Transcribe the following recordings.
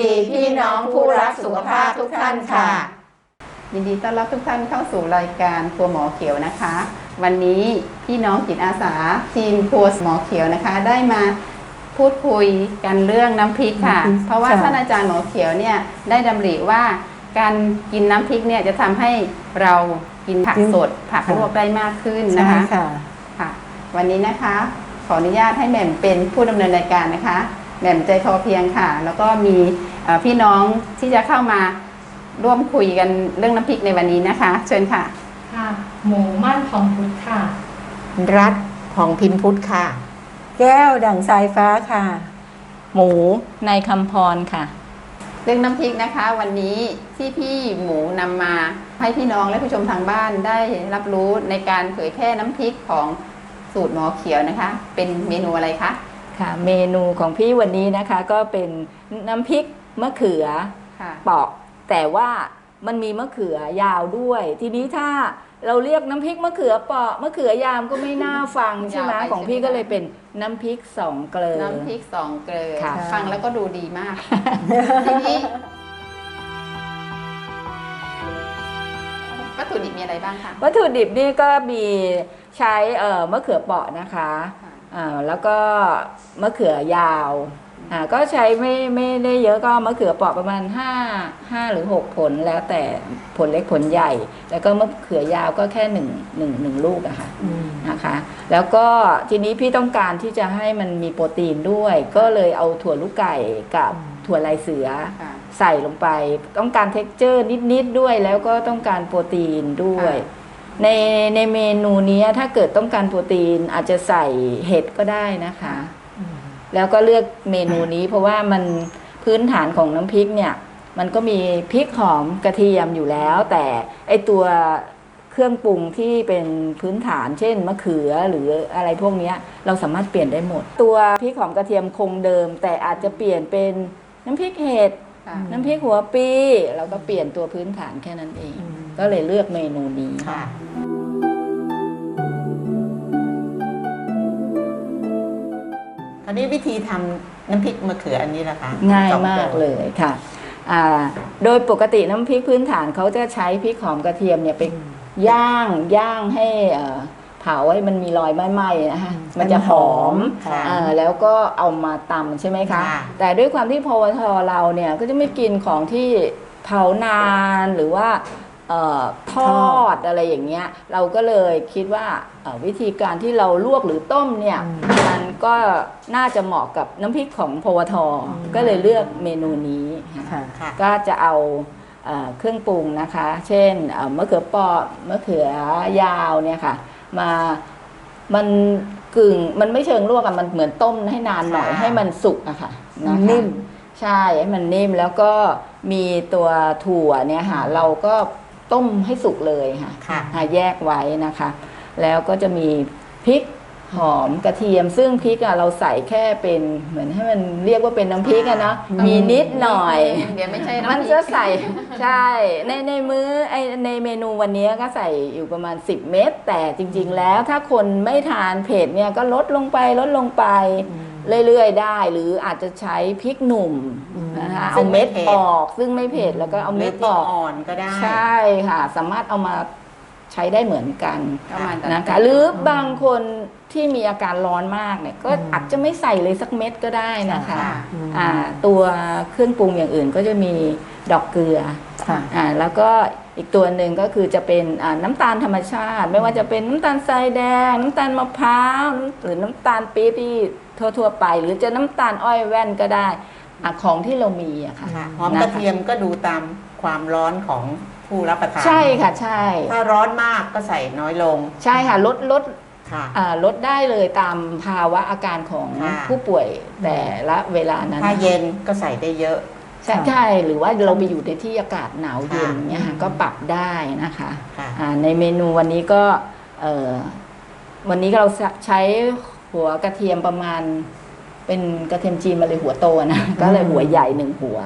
ดี พี่น้องผู้รักสุขภาพทุกท่านค่ะ ยินดีต้อนรับทุกท่านเข้าสู่รายการครัวหมอเขียวนะคะ วันนี้พี่น้องจิตอาสาทีมครัวหมอเขียวนะคะ ได้มาพูดคุยกันเรื่องน้ำพริกค่ะน้ำพริกเพราะว่าค่ะท่านอาจารย์หมอเขียวเนี่ยได้ดำริว่าการกินน้ำพริกเนี่ยจะทำให้เรากินผักสดผักลวกได้มากขึ้นนะใช่คะค่ะค่ะ วันนี้นะคะ ขออนุญาตให้แหม่มเป็นผู้ดำเนินรายการนะคะ แหม่มใจพอเพียงค่ะ แล้วก็มีเอ่อพี่น้องที่จะเข้ามาร่วมคุยกันเรื่องน้ำพริกในวันนี้นะคะ เชิญค่ะ ค่ะ หมูมั่นทองพุทธค่ะ รัฐของพิมพุทธค่ะ แก้วดั่งสายฟ้าค่ะ หมูในคำพรค่ะ เรื่องน้ำพริกนะคะ วันนี้ที่พี่หมูนำมาให้พี่น้องและผู้ชมทางบ้านได้รับรู้ในการเผยแพร่น้ำพริกของสูตรหมอเขียวนะคะ เป็นเมนูอะไรคะ ค่ะเมนูของพี่วันนี้นะคะก็เป็นน้ำพริกมะเขือค่ะเปาะแต่ว่ามันมีมะเขือยาวด้วย ทีนี้ถ้าเราเรียกน้ำพริกมะเขือเปาะมะเขือยามก็ไม่น่าฟังใช่ไหมยาวไปของพี่ใช่ไหม ก็เลยเป็นน้ำพริกสองเกลือ น้ำพริกสองเกลือค่ะ ฟังแล้วก็ดูดีมากทีนี้วัตถุดิบมีอะไรบ้างคะ วัตถุดิบนี่ก็มีใช้เอ่อมะเขือเปาะนะคะ ค่ะอ่า แล้วก็มะเขือยาวอ่าก็ใช้ไม่ไม่ได้เยอะก็มะเขือเปราะประมาณ5 5หรือ 6 ผลแล้วแต่ผลเล็กผลใหญ่ แล้วก็มะเขือยาวก็แค่1 1 1ลูกอะค่ะนะคะ แล้วก็ทีนี้พี่ต้องการที่จะให้มันมีโปรตีนด้วย ก็เลยเอาถั่วลูกไก่กับถั่วลายเสือค่ะใส่ลงไป ต้องการเท็กเจอร์นิด ๆ ด้วย แล้วก็ต้องการโปรตีนด้วย ในในเมนูนี้ถ้าเกิดต้องการโปรตีนอาจจะใส่เห็ดก็ได้นะคะ แล้วก็เลือกเมนูนี้เพราะว่ามันพื้นฐานของน้ำพริกเนี่ย มันก็มีพริกหอมกระเทียมอยู่แล้ว แต่ไอตัวเครื่องปรุงที่เป็นพื้นฐาน เช่นมะเขือหรืออะไรพวกเนี้ยเราสามารถเปลี่ยนได้หมด ตัวพริกหอมกระเทียมคงเดิม แต่อาจจะเปลี่ยนเป็นน้ำพริกเห็ดค่ะน้ำพริกหัวปีเราก็เปลี่ยนตัวพื้นฐานแค่นั้นเอง ก็เลยเลือกเมนูนี้ ราวนี้วิธีทำน้ำพริกมะเขืออันนี้ล่ะคะง่ายสองมากตัวเลยค่ะอ่าโดยปกติน้ำพริกพื้นฐานเขาจะใช้พริกหอมกระเทียมเนี่ยไปย่างย่างให้เอ่อเผาให้มันมีรอยไหม้ๆนะคะมันจะหอมค่ะอ่าแล้วก็เอามาตำใช่ไหมคะค่ะแต่ด้วยความที่พวทเราเนี่ยก็จะไม่กินของที่เผานานหรือว่าเอ่อ ทอดอะไรอย่างเงี้ยเราก็เลยคิดว่าเอ่อวิธีการที่เราลวกหรือต้มเนี่ยมันก็น่าจะเหมาะกับน้ำพริกของพวทก็เลยเลือกเมนูนี้ค่ะค่ะค่ะก็จะเอาเอ่อเครื่องปรุงนะคะ เช่นเอ่อมะเขือเปราะมะเขือยาวเนี่ยค่ะ มา มันกึ่ง มันไม่เชิงลวกอะมันเหมือนต้มให้นานหน่อยค่ะให้มันสุกอะค่ะนะคะนิ่ม ใช่ ให้มันนิ่มแล้วก็มีตัวถั่วเนี่ยค่ะ เราก็ ต้มให้สุกเลยค่ะค่ะหาแยกไว้นะคะ แล้วก็จะมีพริกหอมกระเทียม ซึ่งพริกอะเราใส่แค่เป็นเหมือนให้มันเรียกว่าเป็นน้ำพริกอะเนาะมีนิดหน่อย เดี๋ยวไม่ใช่ำพริก มันจะใส่ใช่ในในมื้อไอในเมนูวันนี้ก็ใส่อยู่ประมาณ 10 เม็ดแต่จริง ๆ แล้วถ้าคนไม่ทานเผ็ดเนี่ยก็ลดลงไปลดลงไป เรื่อยๆได้ หรืออาจจะใช้พริกหนุ่มนะคะซึ่เอางไม่เม็ดเผ็ด ออก ซึ่งไม่เผ็ดแล้วก็เอาหรืเม็อดพริอกอก อ่อนก็ได้ ใช่ค่ะ สามารถเอามาใช้ได้เหมือนกันก็มาตัดนะคะหรือบางคนที่มีอาการร้อนมากเนี่ยก็อาจจะไม่ใส่เลยสักเม็ดก็ได้นะคะค่ะ อ่าตัวเครื่องปรุงอย่างอื่นก็จะมีดอกเกลือค่ะ อ่าแล้วก็อีกตัวหนึ่งก็คือจะเป็นอ่าน้ำตาลธรรมชาติ ไม่ว่าจะเป็นน้ำตาลทรายแดง น้ำตาลมะพร้าวหรือน้ำตาลปี๊บที่ ทั่ว ๆ ไป หรือจะน้ำตาลอ้อยแว่นก็ได้อะของที่เรามีอะค่ะค่ะหอมกระเทียมก็ดูตามความร้อนของผู้รับประทานใช่ค่ะใช่ ถ้าร้อนมากก็ใส่น้อยลงใช่ค่ะลดลดค่ะ อ่าลดได้เลยตามภาวะอาการของค่ะ ผู้ป่วยแต่ละเวลานั้นถ้าเย็นก็ใส่ได้เยอะ ใช่ใช่หรือว่าเราไปอยู่ในที่อากาศหนาวเย็นค่ะเนี่ยค่ะก็ปรับได้นะคะค่ะ อ่าในเมนูวันนี้ก็เอ่อวันนี้เราใช้ หัวกระเทียมประมาณ เป็นกระเทียมจีนมาเลยหัวโตนะ ก็เลยหัวใหญ่หนึ่งหัว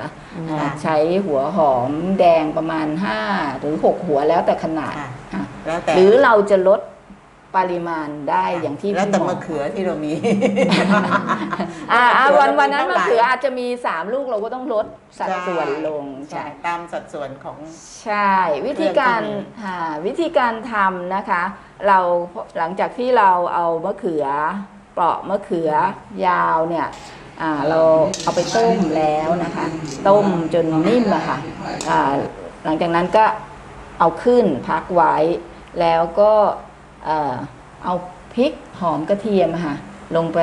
อ่าค่ะใช้หัวหอมแดงประมาณ5หรือ6หัวแล้วแต่ขนาดค่ะค่ะแล้วแต่หรือเราจะลดปริมาณได้อย่างที่แล้วแต่พี่บมะอกเขือที่เรามีอ่าอ่าวันวันนั้นเท่าไหร่มะเขืออาจจะมีสามลูกเราก็ต้องลดสัดส่วนลงใช่ใช่ตามสัดส่วนของใช่ วิธีการเครื่องที่มีค่ะวิธีการทำนะคะ เราหลังจากที่เราเอามะเขือ เปราะมะเขือยาวเนี่ยเราเอาไปต้มแล้วนะคะ ต้มจนนิ่มอะค่ะอ่าหลังจากนั้นก็เอาขึ้นพักไว้ แล้วก็เอาพริกหอมกระเทียมค่ะ ลงไป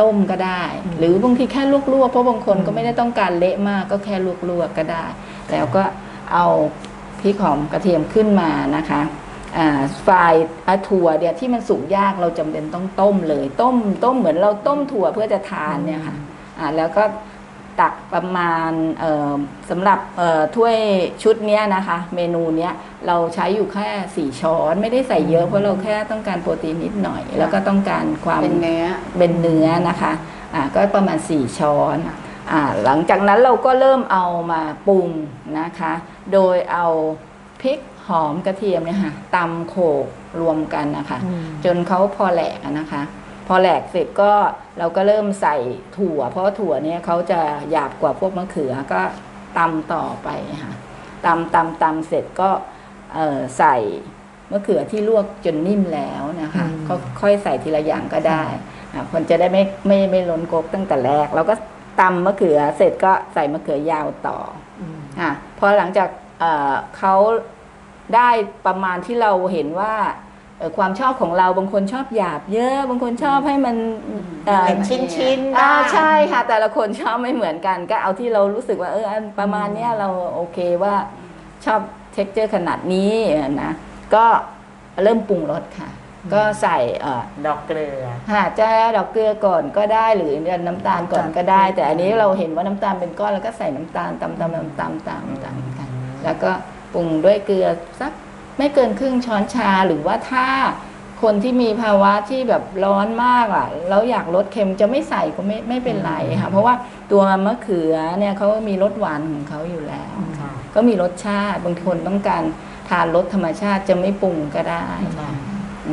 ต้มก็ได้ หรือบางทีแค่ลวกๆเพราะบางคนก็ไม่ได้ต้องการเละมากก็แค่ลวกๆก็ได้ แล้วก็เอาพริกหอมกระเทียมขึ้นมานะคะ อ่าฝ่ายอาถั่วเนี่ยที่มันสุกยากเราจำเป็นต้องต้มเลย ต้มต้มเหมือนเราต้มถั่วเพื่อจะทานเนี่ยค่ะอ่าแล้วก็ตักประมาณเอ่อสำหรับเอ่อถ้วยชุดเนี้ยนะคะ เมนูเนี้ยเราใช้อยู่แค่สี่ช้อนไม่ได้ใส่เยอะเพราะเราแค่ต้องการโปรตีนนิดหน่อย แล้วก็ต้องการความเป็นเนื้อเป็นเนื้อนะคะอ่าก็ประมาณ4ช้อนอ่าหลังจากนั้นเราก็เริ่มเอามาปรุงนะคะ โดยเอาพริก หอมกระเทียมเนี่ยค่ะตำโขกรวมกันนะคะ จนเขาพอแหลกอะนะคะ พอแหลกเสร็จก็เราก็เริ่มใส่ถั่ว เพราะว่าถั่วเนี่ยเขาจะหยาบกว่าพวกมะเขือก็ตำต่อไปค่ะตำตำตำเสร็จก็เอ่อใส่มะเขือที่ลวกจนนิ่มแล้วนะคะอืมก็ค่อยใส่ทีละอย่างก็ได้อะคนจะได้ไม่ไม่ไม่ล้นกกตั้งแต่แรกเราก็ตำมะเขือเสร็จก็ใส่มะเขือยาวต่ออะพอหลังจากเอ่อเขา ได้ประมาณที่เราเห็นว่าเอ่อความชอบของเราบางคนชอบหยาบเยอะบางคนชอบให้มันเอ่อเป็นชิ้นๆอ่าบ้างใช่ค่ะ แต่ละคนชอบไม่เหมือนกัน ก็เอาที่เรารู้สึกว่าเอออันประมาณเนี้ยเราโอเคว่าชอบเท็กเจอร์ขนาดนี้นะก็เริ่มปรุงรสค่ะ ก็ใส่เอ่อดอกเกลือค่ะจะดอกเกลือก่อนก็ได้หรือน้ำตาลก่อนก็ได้ แต่อันนี้เราเห็นว่าน้ำตาลเป็นก้อนแล้วก็ใส่น้ำตาลตำตำตำตำตำตำกันแล้วก็ ปรุงด้วยเกลือสักไม่เกินครึ่งช้อนชาหรือว่าถ้าคนที่มีภาวะที่แบบร้อนมากอะแล้วอยากลดเค็มจะไม่ใส่ก็ไม่ไม่เป็นไรค่ะ เพราะว่าตัวมะเขือเนี่ยเขามีรสหวานของเขาอยู่แล้วค่ะก็มีรสชาติบางคนต้องการทานรสธรรมชาติจะไม่ปรุงก็ได้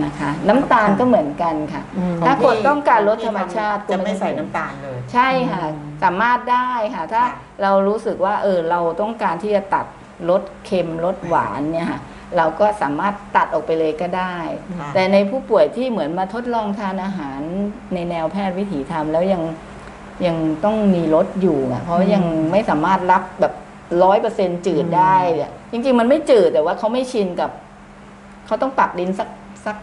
นะคะ น้ำตาลก็เหมือนกันค่ะอืมถ้าคนต้องการรสธรรมชาติจะไม่ใส่น้ำตาลเลย ใช่ค่ะ สามารถได้ค่ะ ถ้าค่ะเรารู้สึกว่าเออเราต้องการที่จะตัด ลดเค็มลดหวานเนี่ยค่ะเราก็สามารถตัดออกไปเลยก็ได้ค่ะแต่ในผู้ป่วยที่เหมือนมาทดลองทานอาหารในแนวแพทย์วิถีธรรมแล้วยังยังต้องมีลดอยู่อะเพราะยังไม่สามารถรับแบบร้อยเปอร์เซ็นจืดได้อะจริง ๆ มันไม่จืดแต่ว่าเขาไม่ชินกับเขาต้องปรับลิ้นสักสัก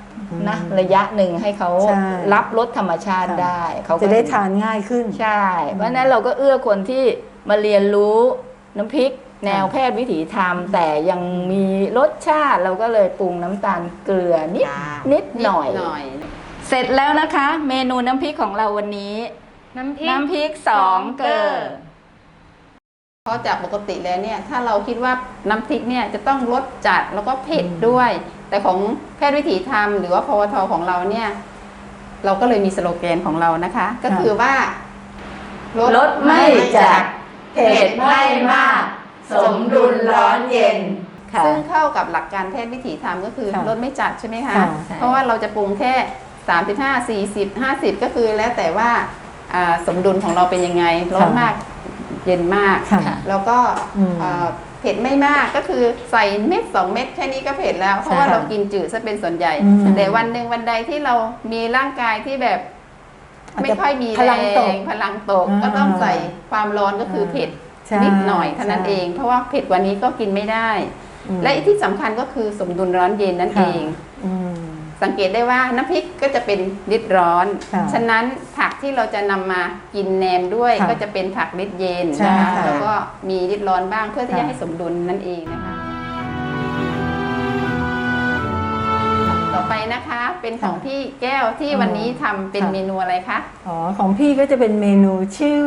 นะระยะหนึ่งให้เขาใช่รับรสธรรมชาติได้เขาก็จะได้ทานง่ายขึ้นใช่ เพราะฉะนั้นเราก็เอื้อคนที่มาเรียนรู้น้ำพริก แนวแพทย์วิถีธรรม แต่ยังมีรสชาติเราก็เลยปรุงน้ำตาลเกลือนิดค่ะนิดหน่อย หน่อย เสร็จแล้วนะคะ เมนูน้ำพริกของเราวันนี้ น้ำพริก น้ำพริกสองเกลือเพราะจากปกติแล้วเนี่ยถ้าเราคิดว่าน้ำพริกเนี่ยจะต้องรสจัดแล้วก็เผ็ดด้วย แต่ของแพทย์วิถีธรรม หรือว่าพวทของเราเนี่ย เราก็เลยมีสโลแกนของเรานะคะ ก็คือว่ารสไม่จัด เผ็ดไม่มาก สมดุลร้อนเย็น ค่ะ ซึ่งเข้ากับหลักการแพทย์วิถีธรรมก็คือค่ะรสไม่จัดใช่ไหมคะ ค่ะเพราะว่าเราจะปรุงแค่ 35 40 50 ก็คือแล้วแต่ว่าอ่าสมดุลของเราเป็นยังไงร้อนมากเย็นมาก ค่ะ แล้วก็อืมเอ่อเผ็ดไม่มากก็คือใส่เม็ดสองเม็ดแค่นี้ก็เผ็ดแล้ว เพราะว่าใช่เรากินจืดซะเป็นส่วนใหญ่ อืมแต่วันหนึ่งวันใดที่เรามีร่างกายที่แบบ อาจจะไม่ค่อยมีพลังตกแรงพลังตก อ่าก็ต้องใส่ความร้อนก็คือเผ็ดใช่ นิดหน่อยเท่านั้นใช่เอง เพราะว่าเผ็ดกว่านี้ก็กินไม่ได้อืมและที่สำคัญก็คือสมดุลร้อนเย็นนั่นค่ะเองอืมสังเกตได้ว่าน้ำพริกก็จะเป็นฤทธิ์ร้อนค่ะฉะนั้นผักที่เราจะนำมากินแหนมด้วยค่ะก็จะเป็นผักฤทธิ์เย็นใช่นะคะค่ะแล้วก็มีฤทธิ์ร้อนบ้างเพื่อที่ค่ะจะให้สมดุลนั่นเองนะคะต่อไปนะคะเป็นของพี่แก้วที่วันนี้ทำเป็นค่ะเมนูอะไรคะ อ๋อของพี่ก็จะเป็นเมนูชื่อ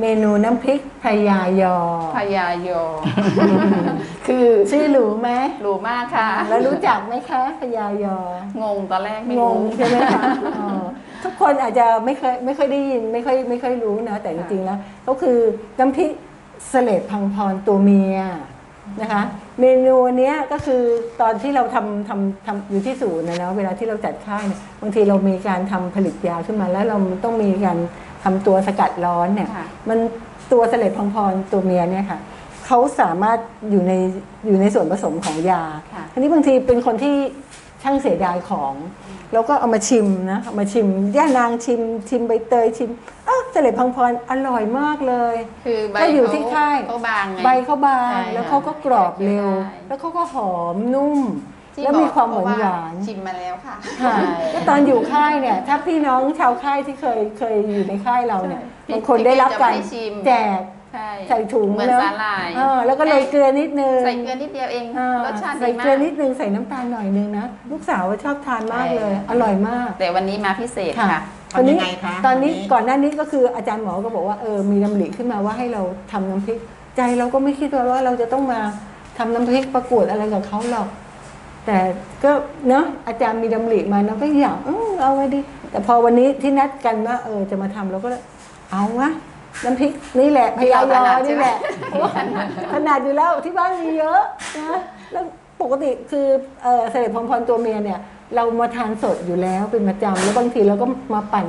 เมนูน้ำพริกพยายอ พยาโยคือชื่อหรูไหมรู้มากค่ะ แล้วรู้จักไหมคะพยายอ งงตอนแรกไม่งรู้งใช่ไหมคะอ๋อทุกคนอาจจะไม่เคยไม่ค่อยได้ยินไม่ค่อยไม่ค่อยรู้นะ แต่จริงๆแล้วก็คือน้ำพริกเสลดพังพรตัวเมียนะคะ เมนูเนี้ยก็คือตอนที่เราทำทำทำอยู่ที่ศูนย์นะเนาะเวลาที่เราจัดค่ายเนี่ยบางทีเรามีการทำผลิตยาขึ้นมาแล้วเราต้องมีการ ทำตัวสกัดร้อนเนี่ยค่ะมันตัวเสลดพังพรตัวเมียเนี่ยค่ะเขาสามารถอยู่ในอยู่ในส่วนผสมของยาค่ะทีนี้บางทีเป็นคนที่ช่างเสียดายของ แล้วก็เอามาชิมนะเอามาชิมย่านางชิม ชิมใบเตยชิมอ้าวเสลดพังพรอร่อยมากเลย คือใบก็อยู่เขที่ค่ายเขาบางไงใบเขาบางใช่แล้วเขาก็กรอบเร็วใช่แล้วเขาก็หอมนุ่ม ที่แล้วมีความหบวาอกนหวานชิมมาแล้วค่ะค่ะแล้วตอนอยู่ค่ายเนี่ย ถ้าพี่น้องชาวค่ายที่เคยเคยอยู่ในค่ายเราเนี่ยใช่บางคนได้รับการพี่จะไม่ชิมแจกใช่ใส่ถุงเหมือนแล้วสาหร่ายเออแล้วก็โรยเกลือนิดนึง ใส่เกลือนิดเดียวเองเออรสชาติใส่ดีเกลือมากนิดนึงใส่น้ำตาลหน่อยนึงนะ ลูกสาวชอบทานมากเลย อร่อยมาก แต่วันนี้มาพิเศษค่ะทำยังไงคะตอนนี้วันนี้ก่อนหน้านี้ก็คืออาจารย์หมอก็บอกว่าเออมีดำริขึ้นมาว่าให้เราทำน้ำพริก ใจเราก็ไม่คิดว่าเราจะต้องมาทำน้ำพริกประกวดอะไรกับเขาหรอก แต่ก็เนาะอาจารย์มีดำริมาเราก็อยากเออเอาไว้ดิแต่พอวันนี้ที่นัดกันว่าเออจะมาทำเราก็เลยเอาวะน้ำพริกนี่แหละพยายอนี่แหละขนาดอยู่แล้วที่บ้านมีเยอะนะแล้วปกติคือเออเสด็จพรพรตัวเมียเนี่ย เรามาทานสดอยู่แล้วเป็นประจำแล้วบางทีเราก็มาปั่น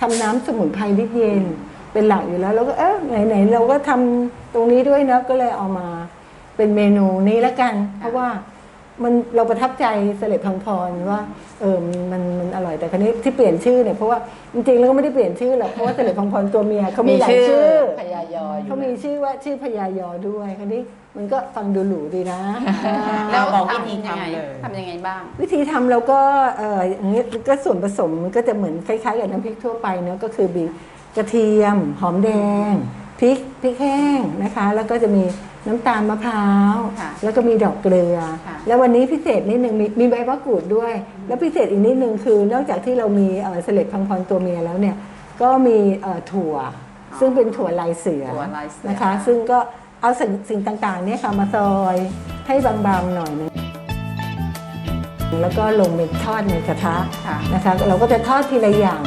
ทำน้ำสมุนไพรลิเย็นเป็นหลักอยู่แล้วแล้วก็เออไหนๆเราก็ทำตรงนี้ด้วยนะก็เลยเอามาเป็นเมนูนี้ละกัน เพราะว่า มันเราประทับใจเสล็ดพังพรว่าเออมันมันอร่อยแต่ครั้นี้ที่เปลี่ยนชื่อเนี่ยเพราะว่าจริงๆแล้วก็ไม่ได้เปลี่ยนชื่อหรอกเพราะว่าเสล็ดพังพรตัวเมียเขามีหลายชื่อพยายออยู่เขามีชื่อว่าชื่อพญายอด้วยครั้นี้มันก็ฟังดูหรูดีนะ แล้วบอกวิธีทำยังไงทำเลยทำยังไงบ้าง วิธีทำเราก็เอออย่างนี้ก็ส่วนผสมมันก็จะเหมือนคล้ายๆกับน้ำพริกทั่วไปเนอะก็คือมีกระเทียม หอมแดงพริกพริกแห้งนะคะ แล้วก็จะมี น้ำตาลมะพร้าว ค่ะแล้วก็มีดอกเกลือ ค่ะแล้ววันนี้พิเศษนิดนึงมีมีใบมะกรูดด้วย แล้วพิเศษอีกนิดนึงคือนอกจากที่เรามีเอ่อเสล็ดพังพรตัวเมียแล้วเนี่ยก็มีเอ่อถั่วซึ่งเป็นถั่วลายเสือถั่วลายเสือ นะคะ ซึ่งก็เอาสิ่งสิ่งต่างๆเนี่ยค่ะมาซอยให้บางๆหน่อยนึงแล้วก็ลงเป็นทอดในกระทะ ค่ะ นะคะเราก็จะทอดทีละอย่าง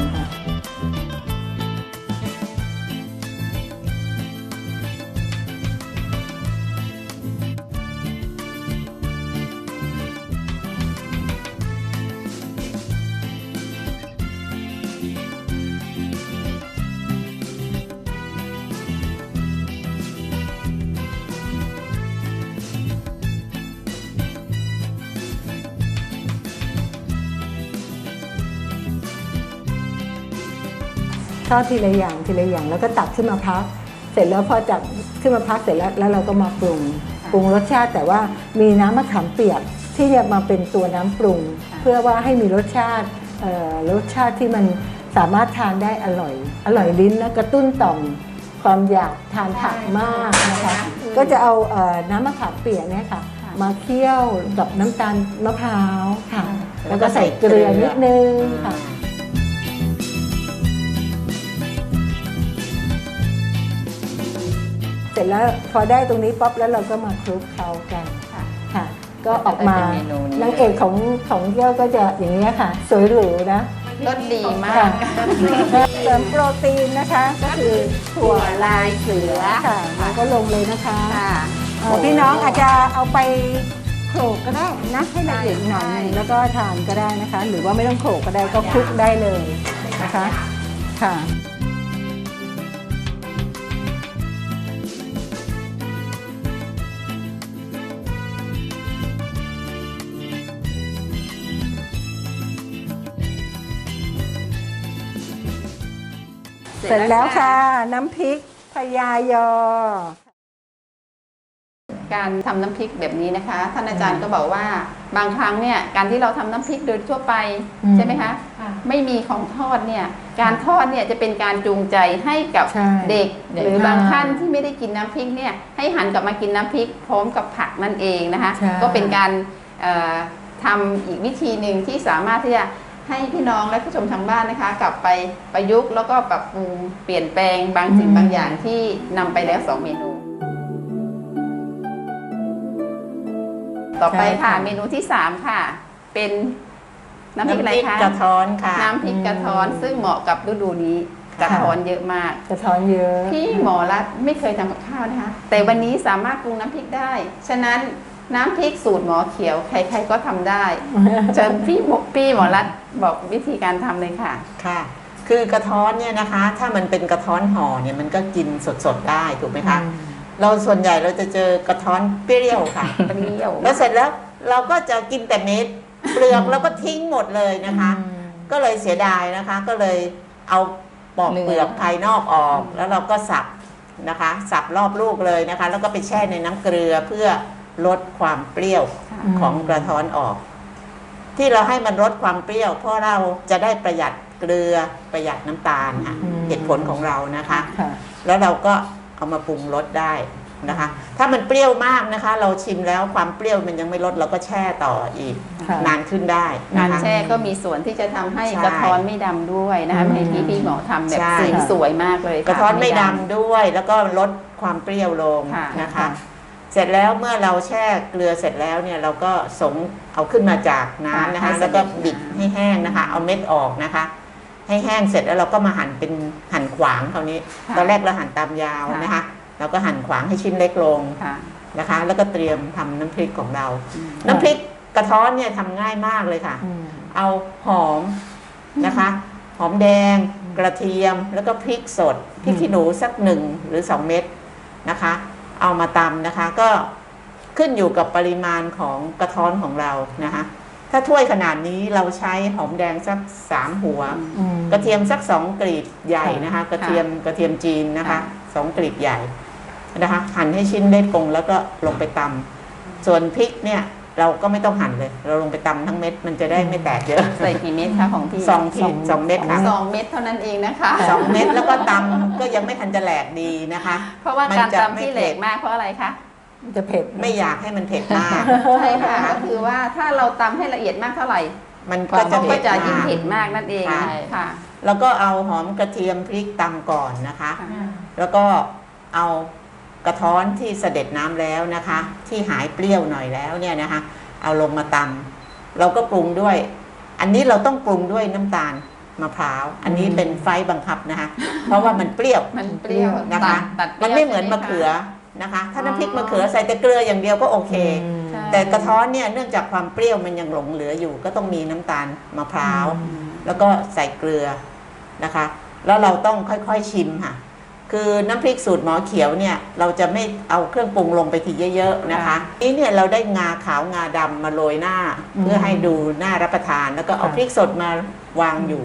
อดทีละอย่างทีละอย่างแล้วก็ตักขึ้นมาพัก เสร็จแล้วพอจับขึ้นมาพักเสร็จแล้วแล้วเราก็มาปรุงค่ะปรุงรสชาติ แต่ว่ามีน้ำมะขามเปียกที่จะมาเป็นตัวน้ำปรุงค่ะเพื่อว่าให้มีรสชาติเอ่อรสชาติที่มันสามารถทานได้อร่อย อร่อยลิ้นและกระตุ้นต่อมความอยากทานผักมากนะคะก็จะเอาเอ่อน้ำมะขามเปียกเนี่ยค่ะ มาเคี่ยวกับน้ำตาลมะพร้าวค่ะ แล้วก็ใส่เกลือนิดนึงค่ะ เสร็จแล้วพอได้ตรงนี้ป๊อปแล้วเราก็มาคลุกเคล้ากันค่ะค่ะก็ออกมาก็จะเป็นเมนูนี้ นางเอกของของเยี่ยวก็จะอย่างนี้ยค่ะ สวยหรูนะรสดีมาค่ะกเสริมโปรตีนนะคะ ก็คือถั่วลายเสือค่ะมันก็ลงเลยนะคะค่ะเอ่อพี่น้องอาจจะเอาไปโขลกก็ได้นะให้ละเอียดหน่อยหนึงใช่แล้วก็ทานก็ได้นะคะ หรือว่าไม่ต้องโขลกก็ได้ก็คลุกได้เลยนะคะค่ะ เสร็จแล้วค่ะ น้ำพริกพญายอ การทำน้ำพริกแบบนี้นะคะ ท่านอาจารย์ก็บอกว่าบางครั้งเนี่ยการที่เราทำน้ำพริกโดยทั่วไปอืมใช่ไหมคะ ค่ะ ไม่มีของทอดเนี่ยการทอดเนี่ยจะเป็นการจูงใจให้กับใช่เด็ก เด็กหรือบางอ่าท่านที่ไม่ได้กินน้ำพริกเนี่ยให้หันกลับมากินน้ำพริกพร้อมกับผักนั่นเองนะคะ ใช่ ก็เป็นการเอ่อทำอีกวิธีหนึ่งที่สามารถที่จะ ให้พี่น้องและผู้ชมทางบ้านนะคะ กลับไปประยุกต์แล้วก็ปรับปรุงเปลี่ยนแปลงบางสิ่งบางอย่างที่นำไปแล้วสองเมนู ต่อไปค่ะใช่ค่ะเมนูที่สามค่ะ เป็นน้ำพริกอะไรคะกระท้อนค่ะ น้ำพริกกระท้อนอืมซึ่งเหมาะกับฤดูนี้กระท้อนเยอะมาก กระท้อนเยอะ พี่หมอรัฐไม่เคยทำกับข้าวนะคะ แต่วันนี้สามารถปรุงน้ำพริกได้ ฉะนั้น น้ำพริกสูตรหมอเขียว ใครๆก็ทำได้เชิญพี่หมอพี่หมอรัฐบอกวิธีการทำเลยค่ะ ค่ะ คือกระท้อนเนี่ยนะคะ ถ้ามันเป็นกระท้อนห่อเนี่ยมันก็กินสดๆได้ถูกไหมคะเราส่วนใหญ่เราจะเจอกระท้อนเปรี้ยวค่ะเปรี้ยวแล้วเสร็จแล้วเราก็จะกินแต่เม็ดเปลือกแล้วก็ทิ้งหมดเลยนะคะ ก็เลยเสียดายนะคะ ก็เลยเอาปอกเปลือกภายนอกออก แล้วเราก็สับนะคะ สับรอบลูกเลยนะคะ แล้วก็ไปแช่ในน้ำเกลือเพื่อ ลดความเปรี้ยวค่ะอืมของกระท้อนออก ที่เราให้มันลดความเปรี้ยว เพราะเราจะได้ประหยัดเกลือประหยัดน้ำตาลค่ะอืมเหตุผลของเรานะคะค่ะแล้วเราก็เอามาปรุงรสได้นะคะ ถ้ามันเปรี้ยวมากนะคะ เราชิมแล้วความเปรี้ยวมันยังไม่ลดเราก็แช่ต่ออีกค่ะนานขึ้นได้งานะนคะแช่ก็มีส่วนที่จะทำให้ใช่กระท้อนไม่ดำด้วยนะคะอืมให้พี่พี่หมอทำแบบใช่สีสวยมากเลยค่กระท้อนไม่ดำด้วย แล้วก็ลดความเปรี้ยวลงค่ะนะคะ เสร็จแล้วเมื่อเราแช่เกลือเสร็จแล้วเนี่ยเราก็สงเอาขึ้นมาจากน้ำนะคะ แล้วก็บิดให้แห้งนะคะ เอาเม็ดออกนะคะ ให้แห้งเสร็จแล้วเราก็มาหั่นเป็นหั่นขวางคราวนี้ค่ะตอนแรกเราหั่นตามยาวค่ะนะคะ เราก็หั่นขวางให้ชิ้นเล็กลงค่ะนะคะ แล้วก็เตรียมทำน้ำพริกของเรา น้ำพริกกระท้อนเนี่ยทำง่ายมากเลยค่ะอืมเอาหอมนะคะ หอมแดง กระเทียมแล้วก็พริกสดพริกขี้หนูสักหนึ่งหรือสองเม็ดนะคะ เอามาตำนะคะ ก็ขึ้นอยู่กับปริมาณของกระท้อนของเรานะคะ ถ้าถ้วยขนาดนี้เราใช้หอมแดงสักสามหัว อืม กระเทียมสักสองกลีบใหญ่นะคะ กระเทียมกระเทียมจีนนะคะค่ะ สองกลีบใหญ่นะคะ หั่นให้ชิ้นเล็กลงแล้วก็ลงไปตำส่วนพริกเนี่ย เราก็ไม่ต้องหั่นเลย เราลงไปตำทั้งเม็ดมันจะได้ไม่แตกเยอะใส่กี่เม็ดคะของพี่สองทีสองเม็ดค่ะสองเม็ดเท่านั้นเองนะคะสองเม็ดแล้วก็ตำก็ยังไม่ทันจะแหลกดีนะคะ เพราะว่ามันการจะตำที่ไม่เหลเผ็กดมากเพราะอะไรคะจะเผ็ดไม่อยากให้มันเผ็ดมากใช่ค่ะก็คือว่าถ้าเราตำให้ละเอียดมากเท่าไหร่ มันก็ก็จะก็เผ็ดจะมายิ่งกเผ็ดมากนั่นเองค่ะค่ะ แล้วก็เอาหอมกระเทียมพริกตำก่อนนะคะค่ะแล้วก็เอา กระท้อนที่เสด็จน้ำแล้วนะคะ ที่หายเปรี้ยวหน่อยแล้วเนี่ยนะคะ เอาลงมาตำเราก็ปรุงด้วย อันนี้เราต้องปรุงด้วยน้ำตาลมะพร้าว อันนี้เป็นไฟบังคับนะคะ เพราะว่ามันเปรี้ยวมันเปรี้ยวนะคะตัดตัดปรี้มันยวไม่เหมือนใช่มะเขือคนะคะ ถ้าน้ำพริกมะเขือใส่แต่เกลืออย่างเดียวก็โอเคใช่แต่กระท้อนเนี่ยเนื่องจากความเปรี้ยวมันยังหลงเหลืออยู่ ก็ต้องมีน้ำตาลมะพร้าว แล้วก็ใส่เกลือนะคะ แล้วเราต้องค่อยๆชิมค่ะ คือน้ำพริกสูตรหมอเขียวเนี่ยเราจะไม่เอาเครื่องปรุงลงไปทีเยอะๆนะคะ นี่เนี่ยเราได้งาขาวงาดำมาโรยหน้าอืมเพื่อให้ดูน่ารับประทาน แล้วก็เอาค่ะพริกสดมาวางอยู่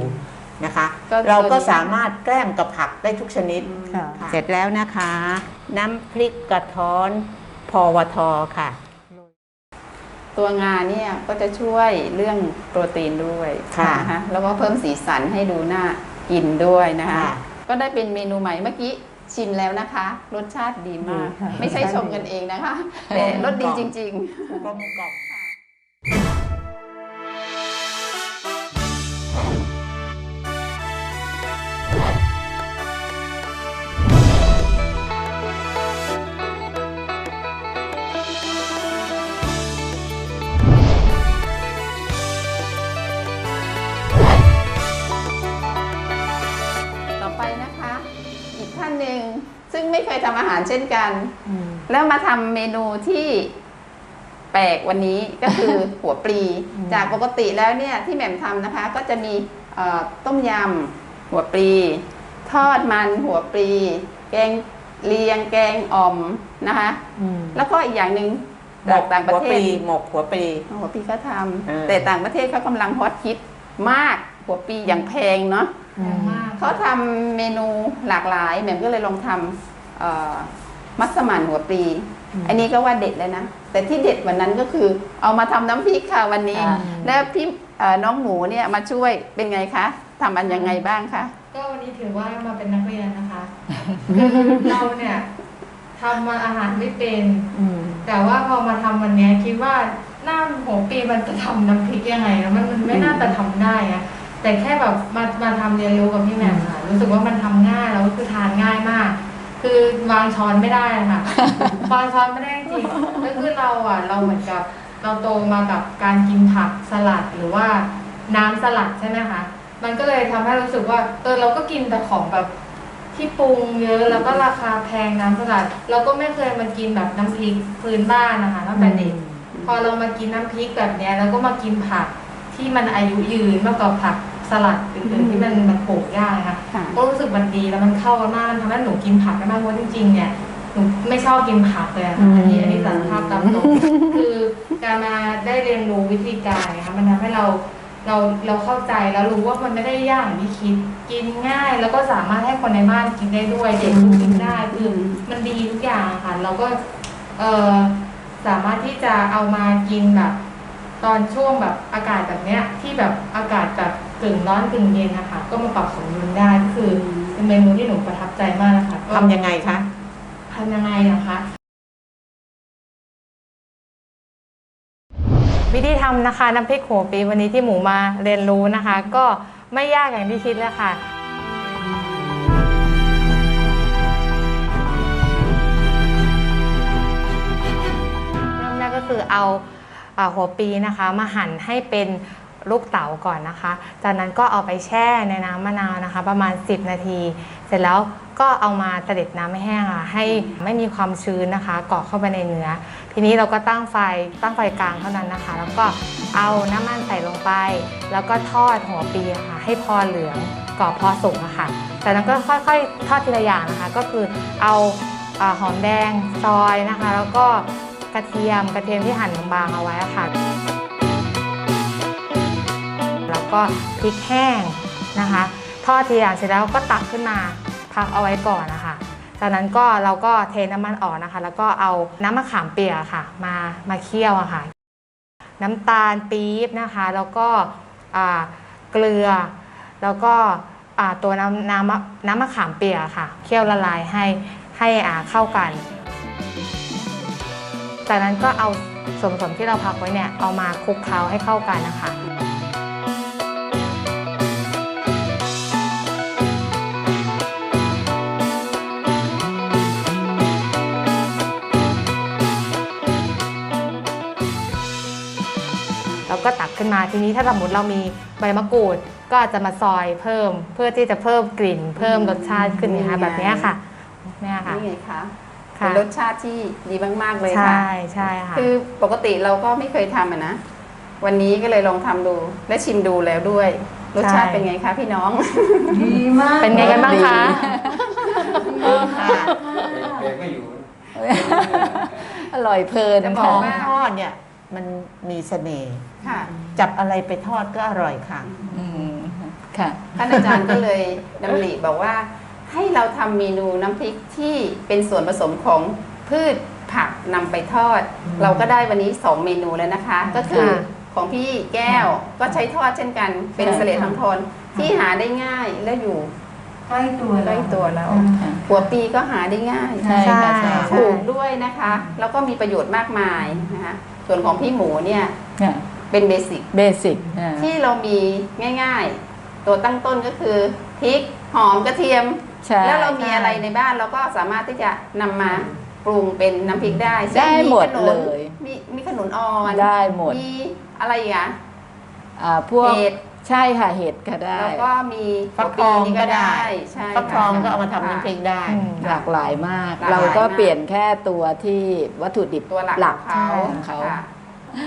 นะคะก็เราก็ตัวนี้สามารถแกล้มกับผักได้ทุกชนิดค่ะเสร็จแล้วนะคะ น้ำพริกกระท้อนพอวทค่ะ ตัวงาเนี่ยก็จะช่วยเรื่องโปรตีนด้วยค่ะนแล้วก็เพิ่มสีสันให้ดูน่ากินด้วยนะคะค่ะ ก็ได้เป็นเมนูใหม่เมื่อกี้ชิมแล้วนะคะ รสชาติดีมาก ดีค่ะ ไม่ใช่ชมกันเองนะคะ แต่รสดีจริงกลมกล่อม ซึ่งไม่เคยทำอาหารเช่นกันอืมแล้วมาทำเมนูที่แปลกวันนี้ก็คือหัวปลีอืมจากปกติแล้วเนี่ยที่แหม่มทำนะคะ ก็จะมีเอ่อต้มยำหัวปลี ทอดมันหัวปลี แกงเลียงแกงอ่อมนะคะอืมแล้วก็อีกอย่างหนึ่งหมจากกต่างปหัระวเทปศลีหมกหัวปลีหัวปลีก็ทเออำแต่ต่างประเทศเขากำลังฮอตฮิตมากหัวปลีอย่างแพงเนาะอืมมาก เขาทำเมนูหลากหลายแหม่มก็เลยลองทำเอ่อมัสมั่นหัวปลีอืมอันนี้ก็ว่าเด็ดเลยนะ แต่ที่เด็ดวันนั้นก็คือ เอามาทำน้ำพริกค่ะวันนี้ อ่า แล้วพี่เอ่อน้องหมูเนี่ยมาช่วยเป็นไงคะทำอันยังไงบ้างคะ ก็วันนี้ถือว่ามาเป็นนักเรียนนะคะคือเราเนี่ยทำมาอาหารไม่เป็น อืม แต่ว่าพอมาทำวันเนี้ยคิดว่าหน้าหัวปีมันจะทำน้ำพริกยังไงนะมันมันไม่น่าจะทำได้อะ แต่แค่แบบมามาทำเรียนรู้กับพี่แหม่มค่ะ รู้สึกว่ามันทำง่ายแล้วก็คือทานง่ายมาก คือวางช้อนไม่ได้ค่ะ วางช้อนไม่ได้จริงก็คือเราอะ เราเหมือนกับ เราโตมากับการกินผักสลัดหรือว่าน้ำสลัดใช่ไหมคะมันก็เลยทำให้รู้สึกว่าเออเราก็กินแต่ของแบบที่ปรุงเยอะแล้วก็ราคาแพงน้ำสลัด เราก็ไม่เคยมากินแบบน้ำพริกพื้นบ้านนะคะตั้งแต่เด็ก พอเรามากินน้ำพริกแบบเนี้ยแล้วก็มากินผัก ที่มันอายุยืนมากกว่าผักสลัดอื่นๆที่มันมันปลูกยากนะคะค่ะ ก็รู้สึกมันดีแล้วมันเข้ากันมากมันทำให้หนูกินผักได้มากเพราะจริงๆเนี่ยหนูไม่ชอบกินผักเลยอะค่ะอันนี้อันนี้สารภาพตามตรงคือการมาได้เรียนรู้วิธีการนะคะมันทำให้เราเราเราเข้าใจแล้วรู้ว่ามันไม่ได้ยากอย่างที่คิดกินง่าย แล้วก็สามารถให้คนในบ้านกินได้ด้วยเด็กก็กินได้คือมันดีทุกอย่างค่ะเราก็เออสามารถที่จะเอามากินแบบ ตอนช่วงแบบอากาศแบบเนี้ยที่แบบอากาศแบบกึ่งร้อนกึ่งเย็นนะคะก็มาปรับสมดุลได้ก็คือเป็นเมนูที่หนูประทับใจมากนะคะก็ทำยังไงคะทำยังไงนะคะ วิธีทำนะคะน้ำพริกหัวปีวันนี้ที่หมูมาเรียนรู้นะคะ ก็ไม่ยากอย่างที่คิดเลยค่ะเริ่มแรกก็คือเอาอ่า หัวปีนะคะ มาหั่นให้เป็นลูกเต๋าก่อนนะคะ จากนั้นก็เอาไปแช่ในน้ำมะนาวนะคะ ประมาณ 10 นาที เสร็จแล้วก็เอามาเด็จน้ำให้แห้งค่ะ ให้ไม่มีความชื้นนะคะเกาะเข้าไปในเนื้อ ทีนี้เราก็ตั้งไฟตั้งไฟกลางเท่านั้นนะคะ แล้วก็เอาน้ำมันใส่ลงไป แล้วก็ทอดหัวปีะค่ะ ให้พอเหลืองกรอบพอสุกอะค่ะจากนั้นก็ค่อยๆ ทอดทีละอย่างนะคะ ก็คือเอาอหอมแดงซอยนะคะ แล้วก็ ระเทียม กระเทียมที่หั่นบางๆเอาไว้ค่ะ แล้วก็พริกแห้งนะคะทอดทีอย่างเสร็จแล้วก็ตักขึ้นมาพักเอาไว้ก่อนนะคะจากนั้นก็เราก็เทน้ำมันออกนะคะ แล้วก็เอาน้ำมะขามเปียกค่ะ มามาเคี่ยวอะค่ะ น้ำตาลปี๊บนะคะ แล้วก็เกลือ แล้วก็ตัวน้ำน้ำมะน้ำมะขามเปียกค่ะ เคี่ยวละลายให้ให้อ่าเข้ากัน จากนั้นก็เอาส่วนผสมที่เราพักไว้เนี่ยเอามาคลุกเคล้าให้เข้ากันนะคะแล้วก็ตักขึ้นมาทีนี้ถ้าสมมติเรามีใบมะกรูดก็จะมาซอยเพิ่มเพื่อที่จะเพิ่มกลิ่น เพิ่มรสชาติขึ้นนะคะแบบนี้ค่ะเนี่ยค่ะนี่ไงคะ ค่ะ เป็นรสชาติที่ดีมาก ๆ เลยค่ะ ใช่ใช่ค่ะ คือปกติเราก็ไม่เคยทำอะนะ วันนี้ก็เลยลองทำดู และชิมดูแล้วด้วย รสชาติใช่ เป็นไงคะพี่น้อง ดีมากเป็นไงกันบ้างคะค่ะเบรกไม่อยู่ อร่อยเพลินจะบอค่ะกว่า ทอดเนี่ยมันมีเสน่ห์ค่ะ จับอะไรไปทอดก็อร่อยค่ะ อืมค่ะ ท่านอาจารย์ก็เลยดำริบอกว่า ให้เราทำเมนูน้ำพริกที่เป็นส่วนผสมของพืชผักนำไปทอด เราก็ได้วันนี้ 2 เมนูแล้วนะคะ ก็คือค่ะของพี่แก้วก็ใช้ทอดเช่นกัน เป็นใช่เสลดทองทนที่หาได้ง่ายและอยู่ใกล้ตัวใกล้ตัวเราค่ะหัวปีก็หาได้ง่ายใช่ค่ะใช่ถูกด้วยนะคะ แล้วก็มีประโยชน์มากมายนะคะส่วนของพี่หมูเนี่ยค่ะเป็นเบสิกเบสิกอ่าที่เรามีง่าย ๆ ตัวตั้งต้นก็คือพริกหอมกระเทียม ใช่แล้วเรามีอะไรในบ้านเราก็สามารถที่จะนำมาปรุงเป็นน้ำพริกได้เช่นได้หมดขนุนเลย มีมีขนุนอ่อนได้หมดมีอะไรอีกอะอ่าพวกเห็ดใช่ค่ะเห็ดก็ได้แล้วก็มีฟักทองนี่ก็ได้ใช่ฟักทองค่ะก็เอามาทำน้ำพริกได้อืมหลากหลายมาก หลากหลายเราก็มาก เปลี่ยนแค่ตัวที่วัตถุดิบตัวหลักหลักของเขา ของเขา ค่ะ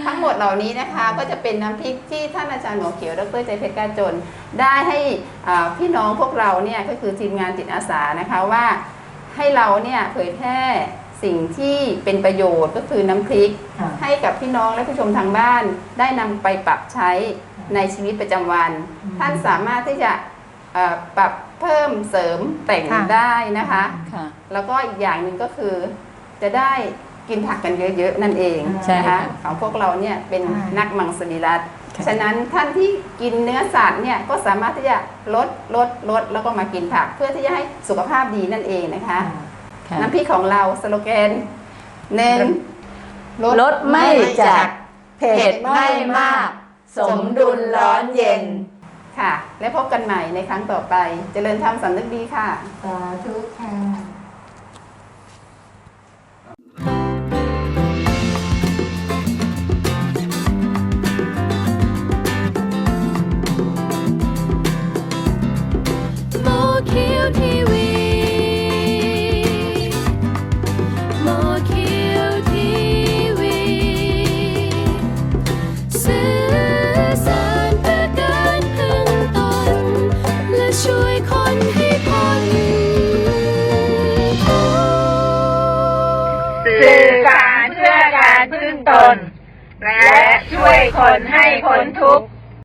ทั้งหมดเหล่านี้นะคะก็จะเป็นน้ำพริกที่ท่านอาจารย์หมอเขียวดรใจเพชรกาจน ได้ให้อ่าพี่น้องพวกเราเนี่ยก็คือทีมงานจิตอาสานะคะว่าให้เราเนี่ยเผยแพร่สิ่งที่เป็นประโยชน์ก็คือน้ำพริกค่ะให้กับพี่น้องและผู้ชมทางบ้าน ได้นำไปปรับใช้ในชีวิตประจำวัน ท่านสามารถที่จะเอ่อปรับเพิ่มเสริมแต่งค่ะได้นะคะค่ะแล้วก็อีกอย่างหนึ่งก็คือจะได้ กินผักกันเยอะๆ นั่นเองใช่นะคะค่ะ ของพวกเราเนี่ยเป็นใช่นักมังสวิรัตค่ะฉะนั้นท่านที่กินเนื้อสัตว์เนี่ยก็สามารถที่จะลดลดลดแล้วก็มากินผัก เพื่อที่จะให้สุขภาพดีนั่นเองนะคะ ค่ะ น้ำพริกของเราสโลแกนหนึ่งรสไม่จัด เผ็ดไม่มาก สมดุลร้อนเย็น ค่ะ และพบกันใหม่ในครั้งต่อไป เจริญธรรมสำนึกดีค่ะ สาธุค่ะ ช่วยคนให้พ้นทุกข์